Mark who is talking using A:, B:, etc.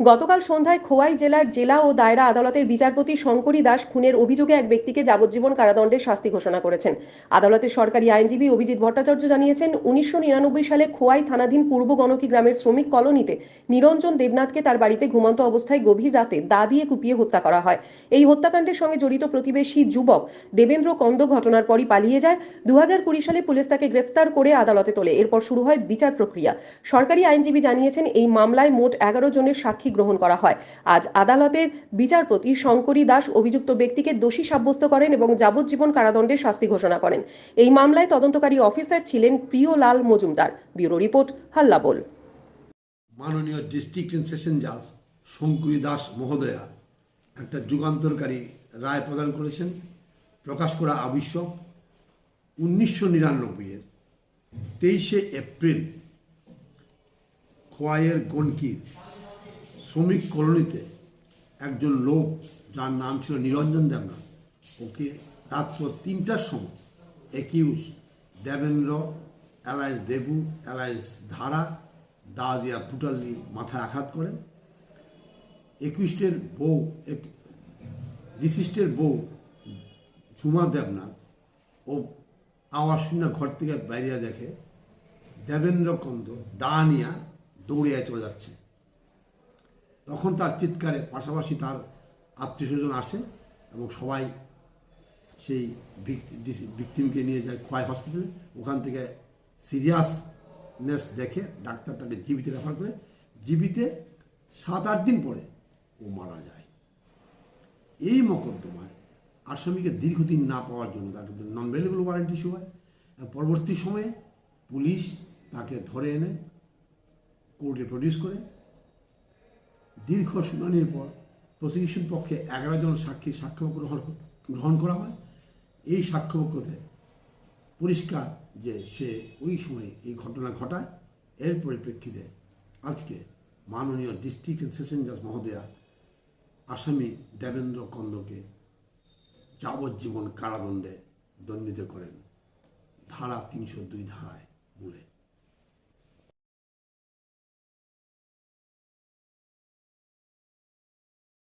A: গতকাল সন্ধ্যায় খোয়াই জেলার জেলা ও দায়রা আদালতের বিচারপতি শঙ্করী দাস খুনের অভিযোগে এক ব্যক্তিকে যাবজ্জীবন কারাদণ্ডের শাস্তি ঘোষণা করেছেন। আদালতের সরকারি আইনজীবী অভিজিৎ ভট্টাচার্য জানিয়েছেন, উনিশশো নিরানব্বই সালে খোয়াই থানাধীন পূর্ব গণকি গ্রামের শ্রমিক কলোনিতে নিরঞ্জন দেবনাথকে তার বাড়িতে ঘুমন্ত অবস্থায় গভীর রাতে দা দিয়ে কুপিয়ে হত্যা করা হয়। এই হত্যাকাণ্ডের সঙ্গে জড়িত প্রতিবেশী যুবক দেবেন্দ্র কন্দ ঘটনার পরই পালিয়ে যায়। দু হাজার কুড়ি সালে পুলিশ তাকে গ্রেফতার করে আদালতে তোলে। এরপর শুরু হয় বিচার প্রক্রিয়া। সরকারি আইনজীবী জানিয়েছেন, এই মামলায় মোট এগারো জনের সাক্ষী গ্রহণ করা হয়। আজ আদালতের বিচারপতি শঙ্করী দাস অভিযুক্ত ব্যক্তিকে দোষী সাব্যস্ত করেন এবং যাবজ্জীবন কারাদণ্ডের শাস্তি ঘোষণা করেন। এই মামলায় তদন্তকারী অফিসার ছিলেন প্রিয়লাল মজুমদার। Bureau report, হাল্লাবোল।
B: মাননীয় ডিস্ট্রিক্ট সেশন জাজ শঙ্কুরি দাস মহোদয়া একটা যুগান্তরকারী রায় প্রদান করেছেন, প্রকাশ করা আবশ্যক উনিশশো নিরানব্বইয়ের তেইশে এপ্রিল খোয়াইয়ের গনকির শ্রমিক কলোনিতে একজন লোক যার নাম ছিল নিরঞ্জন দেবনাথ। ওকে রাত্র তিনটার সময় accuse Devendra alliance Debu alliance ধারা, দা দিয়া ব্রুটালি মাথায় আঘাত করে। একুইস্টের বউ ডিসিস্টের বউ ঝুমা দেবনাথ ও আওয়াজ শুনে ঘর থেকে বাইরিয়া দেখে দেবেন্দ্র কন্দ দা নিয়া দৌড়িয়ে চলে যাচ্ছে। তখন তার চিৎকারের পাশাপাশি তার আত্মীয় স্বজন আসে এবং সবাই সেই ভিকটিমকে নিয়ে যায় খোয়াই হসপিটালে। ওখান থেকে সিরিয়াসনেস দেখে ডাক্তার তাকে জীবিতে রেফার করে। জীবিতে সাত আট দিন পরে ও মারা যায়। এই মকদ্দমায় আসামিকে দীর্ঘদিন না পাওয়ার জন্য তাকে নন ভেলেবল ওয়ারেন্ট ইস্যু হয়। পরবর্তী সময়ে পুলিশ তাকে ধরে এনে কোর্টে প্রডিউস করে। দীর্ঘ শুনানির পর প্রসিকিউশন পক্ষে এগারো জন সাক্ষী সাক্ষ্য গ্রহণ গ্রহণ করা হয়। এই সাক্ষ্যপক্ষতে পরিষ্কার যে সে ওই সময় এই ঘটনা ঘটায়। এর পরিপ্রেক্ষিতে আজকে মাননীয় ডিস্ট্রিক্ট সেশন জাজ মহোদয়া আসামি দেবেন্দ্র কন্দকে যাবজ্জীবন কারাদণ্ডে দণ্ডিত করেন। ধারা তিনশো দুই ধারায় মূলে।